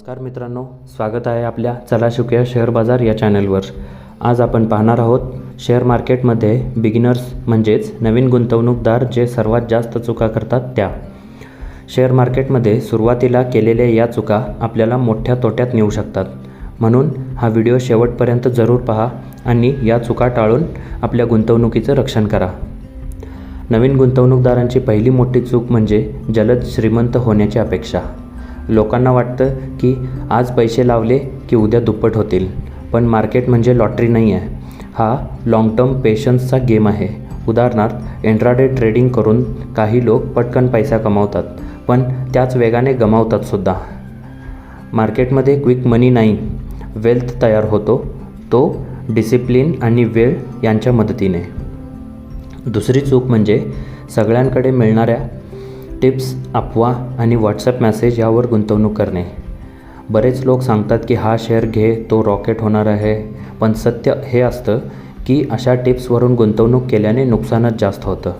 नमस्कार मित्रांनो स्वागत आहे आपल्या चला शिकूया शेअर बाजार या चॅनलवर. आज आपण पाहणार आहोत शेअर मार्केटमध्ये बिगिनर्स म्हणजेच नवीन गुंतवणूकदार जे सर्वात जास्त चुका करतात त्या. शेअर मार्केटमध्ये सुरुवातीला केलेल्या या चुका आपल्याला मोठ्या तोट्यात नेऊ शकतात. म्हणून हा व्हिडिओ शेवटपर्यंत जरूर पहा आणि या चुका टाळून आपल्या गुंतवणुकीचं रक्षण करा. नवीन गुंतवणूकदारांची पहिली मोठी चूक म्हणजे जलद श्रीमंत होण्याची अपेक्षा. लोकांना वाटतं की आज पैसे लावले की उद्या दुप्पट होतील. पण मार्केट म्हणजे लॉटरी नाही आहे हा लाँग टर्म पेशन्सचा गेम आहे. उदाहरणार्थ इंट्राडे ट्रेडिंग करून काही लोक पटकन पैसा कमावतात पण त्याच वेगाने गमावतात सुद्धा. मार्केटमध्ये क्विक मनी नाही. वेल्थ तयार होतो. तो डिसिप्लिन आणि वेळ यांच्या मदतीने. दुसरी चूक म्हणजे सगळ्यांकडे मिळणाऱ्या टिप्स अफवा आणि व्हॉट्सअप मॅसेज यावर गुंतवणूक करणे. बरेच लोक सांगतात की हा शेअर घे तो रॉकेट होणार आहे. पण सत्य हे असतं की अशा टिप्सवरून गुंतवणूक केल्याने नुकसानच जास्त होतं.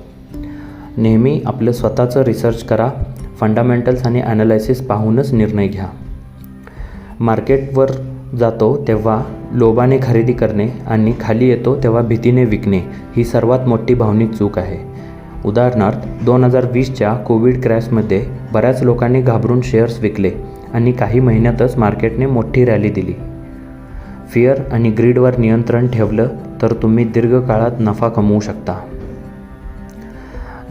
नेहमी आपलं स्वतःचं रिसर्च करा फंडामेंटल्स आणि ॲनालायसिस पाहूनच निर्णय घ्या. मार्केटवर जातो तेव्हा लोभाने खरेदी करणे आणि खाली येतो तेव्हा भीतीने विकणे ही सर्वात मोठी भावनिक चूक आहे. उदाहरणार्थ दोन हजार वीसच्या कोविड क्रॅशमध्ये बऱ्याच लोकांनी घाबरून शेअर्स विकले आणि काही महिन्यातच मार्केटने मोठी रॅली दिली. फिअर आणि ग्रीडवर नियंत्रण ठेवलं तर तुम्ही दीर्घकाळात नफा कमवू शकता.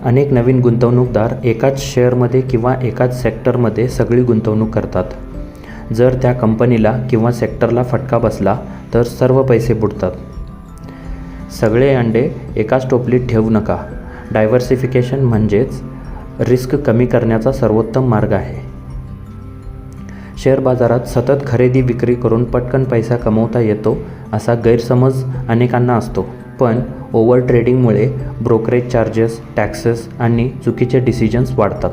अनेक नवीन गुंतवणूकदार एकाच शेअरमध्ये किंवा एकाच सेक्टरमध्ये सगळी गुंतवणूक करतात. जर त्या कंपनीला किंवा सेक्टरला फटका बसला तर सर्व पैसे बुडतात. सगळे अंडे एकाच टोपलीत ठेवू नका. डायव्हर्सिफिकेशन म्हणजेच रिस्क कमी करण्याचा सर्वोत्तम मार्ग आहे. शेअर बाजारात सतत खरेदी विक्री करून पटकन पैसा कमवता येतो असा गैरसमज अनेकांना असतो. पण ओव्हर ट्रेडिंगमुळे ब्रोकरेज चार्जेस टॅक्सेस आणि चुकीचे डिसिजन्स वाढतात.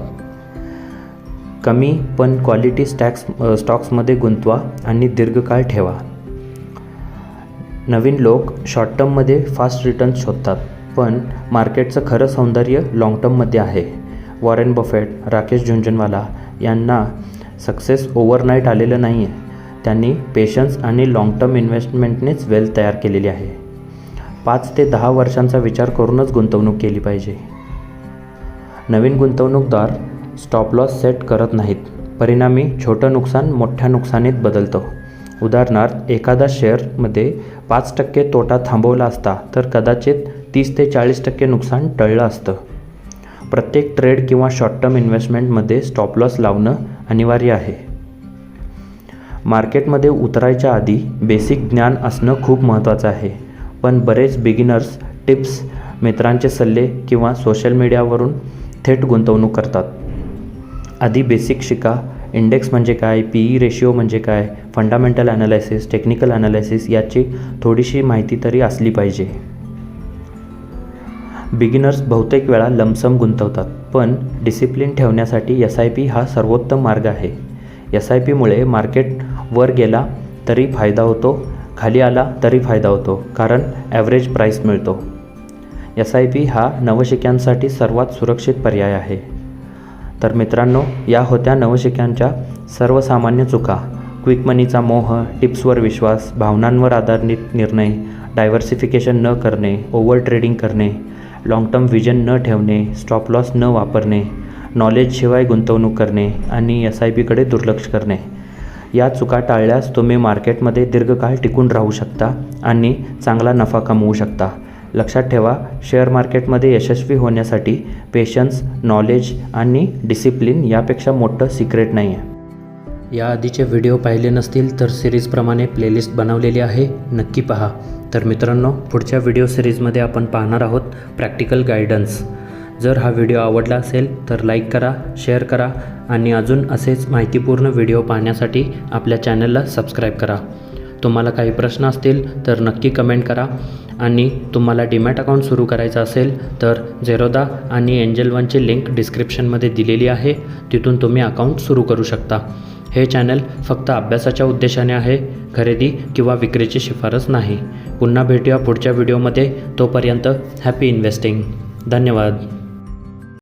कमी पण क्वालिटी स्टॅक्स स्टॉक्समध्ये गुंतवा आणि दीर्घकाळ ठेवा. नवीन लोक शॉर्ट टर्ममध्ये फास्ट रिटर्न्स शोधतात. पण मार्केटचं खरं सौंदर्य लाँग टर्ममध्ये आहे. वॉरेन बफेट राकेश झुंझुनवाला यांना सक्सेस ओव्हरनाईट आलेलं नाही आहे त्यांनी पेशन्स आणि लाँग टर्म इन्व्हेस्टमेंटनेच वेल्थ तयार केलेली आहे. पाच ते दहा वर्षांचा विचार करूनच गुंतवणूक केली पाहिजे. नवीन गुंतवणूकदार स्टॉप लॉस सेट करत नाहीत. परिणामी छोटं नुकसान मोठ्या नुकसानीत बदलतं. उदाहरणार्थ एखादा शेअरमध्ये पाच टक्के तोटा थांबवला असता तर कदाचित तीस ते चाळीस टक्के नुकसान टळलं असतं. प्रत्येक ट्रेड किंवा शॉर्ट टर्म इन्व्हेस्टमेंटमध्ये स्टॉप लॉस लावणं अनिवार्य आहे. मार्केटमध्ये उतरायच्या आधी बेसिक ज्ञान असणं खूप महत्त्वाचं आहे. पण बरेच बिगिनर्स टिप्स मित्रांचे सल्ले किंवा सोशल मीडियावरून थेट गुंतवणूक करतात. आधी बेसिक शिका. इंडेक्स म्हणजे काय? पी ई रेशिओ म्हणजे काय? फंडामेंटल ॲनालायसिस टेक्निकल ॲनालायसिस याची थोडीशी माहिती तरी असली पाहिजे. बिगिनर्स बहुतेक वेळा लमसम गुंतवतात पण डिसिप्लिन ठेवण्यासाठी एस आय पी हा सर्वोत्तम मार्ग आहे. एस आय पीमुळे मार्केट वर गेला तरी फायदा होतो खाली आला तरी फायदा होतो कारण ॲव्हरेज प्राईस मिळतो. एस आय पी हा नवशिक्यांसाठी सर्वात सुरक्षित पर्याय आहे. तर मित्रांनो या होत्या नवशिक्यांच्या सर्वसामान्य चुका. क्विक मनीचा मोह टिप्सवर विश्वास भावनांवर आधारित निर्णय डायव्हर्सिफिकेशन न करणे ओव्हर ट्रेडिंग करणे लाँग टर्म विजन न ठेवणे स्टॉप लॉस न वापरणे नॉलेजशिवाय गुंतवणूक करणे आणि एस आय पीकडे दुर्लक्ष करणे. या चुका टाळल्यास तुम्ही मार्केटमध्ये दीर्घकाळ टिकून राहू शकता आणि चांगला नफा कमवू शकता. लक्षात ठेवा शेअर मार्केटमध्ये यशस्वी होण्यासाठी पेशन्स नॉलेज आणि डिसिप्लिन यापेक्षा मोठं सिक्रेट नाही आहे या आधीचे व्हिडिओ पाहिले नसतील तर सिरीजप्रमाणे प्लेलिस्ट बनवलेली आहे. नक्की पहा. तर मित्रांनो पुढच्या व्हिडिओ सिरीजमध्ये आपण पाहणार आहोत प्रॅक्टिकल गायडन्स. जर हा व्हिडिओ आवडला असेल तर लाईक करा शेअर करा आणि अजून असेच माहितीपूर्ण व्हिडिओ पाहण्यासाठी आपल्या चॅनलला सबस्क्राईब करा. तुम्हाला काही प्रश्न असतील तर नक्की कमेंट करा आणि तुम्हाला डीमॅट अकाउंट सुरू करायचं असेल तर झेरोदा आणि एंजल वनची लिंक डिस्क्रिप्शनमध्ये दिलेली आहे. तिथून तुम्ही अकाउंट सुरू करू शकता. हे चॅनल फक्त अभ्यासाच्या उद्देशाने आहे खरेदी किंवा विक्रीची शिफारस नाही. पुन्हा भेटूया पुढच्या व्हिडिओमध्ये. तोपर्यंत हॅपी इन्व्हेस्टिंग धन्यवाद.